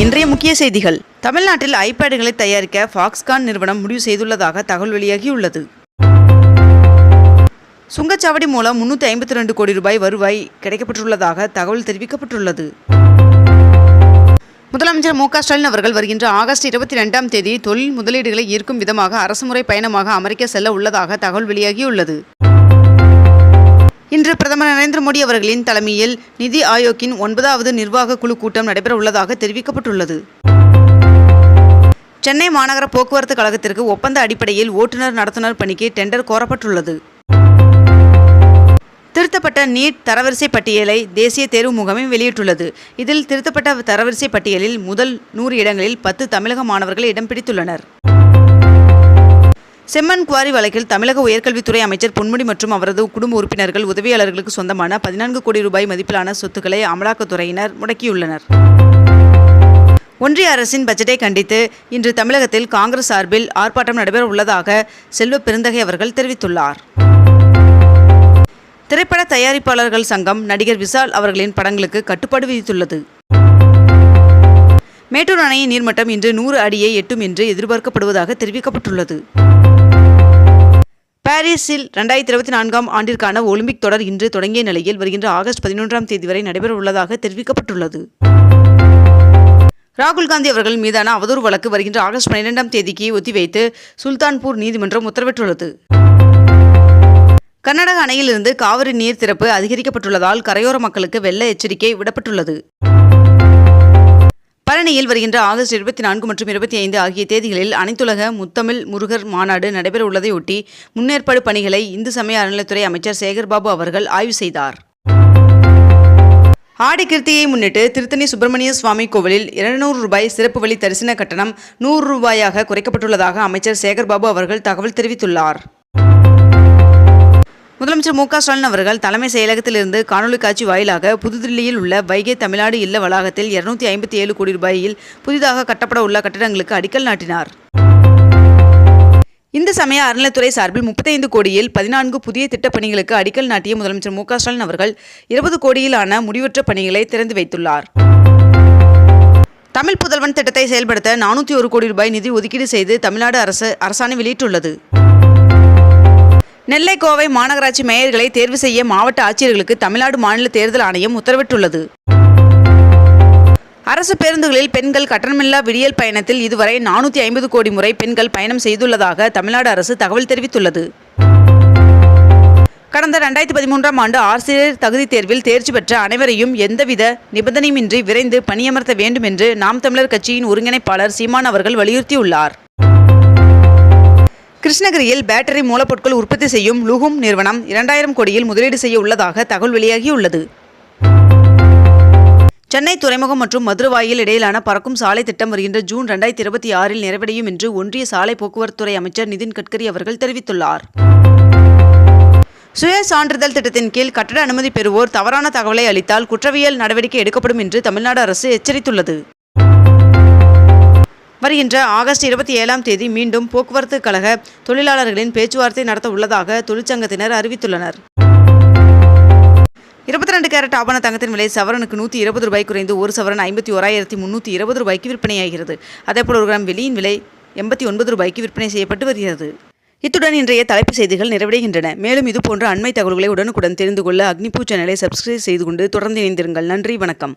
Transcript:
இன்றைய முக்கிய செய்திகள். தமிழ்நாட்டில் ஐபேடுகளை தயாரிக்க ஃபாக்ஸ்கான் நிறுவனம் முடிவு செய்துள்ளதாக தகவல் வெளியாகியுள்ளது. சுங்கச்சாவடி மூலம் முன்னூற்றி ஐம்பத்தி ரெண்டு கோடி ரூபாய் வருவாய் கிடைக்கப்பட்டுள்ளதாக தகவல் தெரிவிக்கப்பட்டுள்ளது. முதலமைச்சர் மு ஸ்டாலின் அவர்கள் வருகின்ற ஆகஸ்ட் இருபத்தி ரெண்டாம் தேதி தொழில் முதலீடுகளை ஈர்க்கும் விதமாக அரசுமுறை பயணமாக அமெரிக்க செல்ல உள்ளதாக தகவல் வெளியாகியுள்ளது. இன்று பிரதமர் நரேந்திர மோடி அவர்களின் தலைமையில் நிதி ஆயோக்கின் ஒன்பதாவது நிர்வாக குழு கூட்டம் நடைபெற உள்ளதாக தெரிவிக்கப்பட்டுள்ளது. சென்னை மாநகர போக்குவரத்து கழகத்திற்கு ஒப்பந்த அடிப்படையில் ஓட்டுநர் நடத்துனர் பணிக்கு டெண்டர் கோரப்பட்டுள்ளது. திருத்தப்பட்ட நீட் தரவரிசை பட்டியலை தேசிய தேர்வு முகமை வெளியிட்டுள்ளது. இதில் திருத்தப்பட்ட தரவரிசை பட்டியலில் முதல் நூறு இடங்களில் பத்து தமிழக மாணவர்கள் இடம் பிடித்துள்ளனர். செம்மண் குவாரி வழக்கில் தமிழக உயர்கல்வித்துறை அமைச்சர் பொன்முடி மற்றும் அவரது குடும்ப உறுப்பினர்கள் உதவியாளர்களுக்கு சொந்தமான பதினான்கு கோடி ரூபாய் மதிப்பிலான சொத்துக்களை அமலாக்கத்துறையினர் முடக்கியுள்ளனர். ஒன்றிய அரசின் பட்ஜெட்டை கண்டித்து இன்று தமிழகத்தில் காங்கிரஸ் சார்பில் ஆர்ப்பாட்டம் நடைபெற உள்ளதாக செல்வ பெருந்தகை அவர்கள் தெரிவித்துள்ளார். திரைப்பட தயாரிப்பாளர்கள் சங்கம் நடிகர் விஷால் அவர்களின் படங்களுக்கு கட்டுப்பாடு விதித்துள்ளது. மேட்டூர் அணையின் நீர்மட்டம் இன்று நூறு அடியை எட்டும் என்று எதிர்பார்க்கப்படுவதாக தெரிவிக்கப்பட்டுள்ளது. பாரிஸில் ரெண்டாயிரத்தி இருபத்தி நான்காம் ஆண்டிற்கான ஒலிம்பிக் தொடர் இன்று தொடங்கிய நிலையில் வருகின்ற ஆகஸ்ட் பதினொன்றாம் தேதி வரை நடைபெற உள்ளதாக தெரிவிக்கப்பட்டுள்ளது. ராகுல் காந்தி அவர்கள் மீதான அவதூறு வழக்கு வருகின்ற ஆகஸ்ட் பன்னிரெண்டாம் தேதிக்கு ஒத்திவைத்து சுல்தான்பூர் நீதிமன்றம் உத்தரவிட்டுள்ளது. கர்நாடக அணையிலிருந்து காவிரி நீர் திறப்பு அதிகரிக்கப்பட்டுள்ளதால் கரையோர மக்களுக்கு வெள்ள எச்சரிக்கை விடப்பட்டுள்ளது. பழனியில் வருகின்ற ஆகஸ்ட் இருபத்தி நான்கு மற்றும் இருபத்தி ஐந்து ஆகிய தேதிகளில் அனைத்துலக முத்தமிழ் முருகர் மாநாடு நடைபெற உள்ளதையொட்டி முன்னேற்பாடு பணிகளை இந்து சமய அறநிலைத்துறை அமைச்சர் சேகர்பாபு அவர்கள் ஆய்வு செய்தார். ஆடி கிருத்தியை முன்னிட்டு திருத்தணி சுப்பிரமணிய சுவாமி கோவிலில் இருநூறு ரூபாய் சிறப்பு வழி தரிசன கட்டணம் நூறு ரூபாயாக குறைக்கப்பட்டுள்ளதாக அமைச்சர் சேகர்பாபு அவர்கள் தகவல் தெரிவித்துள்ளார். முதலமைச்சர் மு க ஸ்டாலின் அவர்கள் தலைமை செயலகத்திலிருந்து காணொலி காட்சி வாயிலாக புதுதில்லியில் உள்ள வைகை தமிழ்நாடு இல்ல வளாகத்தில் இருநூத்தி ஐம்பத்தி ஏழு கோடி ரூபாயில் புதிதாக கட்டப்பட உள்ள கட்டடங்களுக்கு அடிக்கல் நாட்டினார். இந்து சமய அறநிலைத்துறை சார்பில் முப்பத்தைந்து கோடியில் பதினான்கு புதிய திட்டப்பணிகளுக்கு அடிக்கல் நாட்டிய முதலமைச்சர் மு க ஸ்டாலின் அவர்கள் இருபது கோடியிலான முடிவற்ற பணிகளை திறந்து வைத்துள்ளார். தமிழ் புதல்வன் திட்டத்தை செயல்படுத்த நானூற்றி ஒரு கோடி ரூபாய் நிதி ஒதுக்கீடு செய்து தமிழ்நாடு அரசு அரசாணை வெளியிட்டுள்ளது. நெல்லை கோவை மாநகராட்சி மேயர்களை தேர்வு செய்ய மாவட்ட ஆட்சியர்களுக்கு தமிழ்நாடு மாநில தேர்தல் ஆணையம் உத்தரவிட்டுள்ளது. அரசு பேருந்துகளில் பெண்கள் கட்டணமில்லா விடியல் பயணத்தில் இதுவரை நானூற்றி ஐம்பது கோடி முறை பெண்கள் பயணம் செய்துள்ளதாக தமிழ்நாடு அரசு தகவல் தெரிவித்துள்ளது. கடந்த ரெண்டாயிரத்தி பதிமூன்றாம் ஆண்டு ஆசிரியர் தகுதி தேர்வில் தேர்ச்சி பெற்ற அனைவரையும் எந்தவித நிபந்தனையுமின்றி விரைந்து பணியமர்த்த வேண்டும் என்று நாம் தமிழர் கட்சியின் ஒருங்கிணைப்பாளர் சீமான் அவர்கள் வலியுறுத்தியுள்ளார். கிருஷ்ணகிரியில் பேட்டரி மூலப்பொருட்கள் உற்பத்தி செய்யும் லுகும் நிறுவனம் இரண்டாயிரம் கோடியில் முதலீடு செய்ய உள்ளதாக தகவல் வெளியாகியுள்ளது. சென்னை துறைமுகம் மற்றும் மதுரவாயில் இடையிலான பறக்கும் சாலை திட்டம் வருகின்ற ஜூன் ரெண்டாயிரத்தி இருபத்தி ஆறில் நிறைவடையும் என்று ஒன்றிய சாலை போக்குவரத்துறை அமைச்சர் நிதின் கட்கரி அவர்கள் தெரிவித்துள்ளார். சுய சான்றிதழ் திட்டத்தின் கீழ் கட்டட அனுமதி பெறுவோர் தவறான தகவலை அளித்தால் குற்றவியல் நடவடிக்கை எடுக்கப்படும் என்று தமிழ்நாடு அரசு எச்சரித்துள்ளது. வருகின்ற ஆகஸ்ட் இருபத்தி ஏழாம் தேதி மீண்டும் போக்குவரத்து கழக தொழிலாளர்களின் பேச்சுவார்த்தை நடத்த உள்ளதாக தொழிற்சங்கத்தினர் அறிவித்துள்ளனர். இருபத்தி ரெண்டு கேரட் ஆபண தங்கத்தின் விலை சவரனுக்கு நூற்றி இருபது ரூபாய் குறைந்து ஒரு சவரன் ஐம்பத்தி ஓராயிரத்தி முந்நூற்றி இருபது ரூபாய்க்கு விற்பனையாகிறது. அதேபோல் ஒரு கிராம் வெளியின் விலை எண்பத்தி ஒன்பது ரூபாய்க்கு விற்பனை செய்யப்பட்டு வருகிறது. இத்துடன் இன்றைய தலைப்புச் செய்திகள் நிறைவடைகின்றன. மேலும் இதுபோன்ற அண்மை தகவல்களை உடனுக்குடன் தெரிந்து கொள்ள அக்னிபூ சேனலை சப்ஸ்கிரைப் செய்து கொண்டு தொடர்ந்து இணைந்திருங்கள். நன்றி வணக்கம்.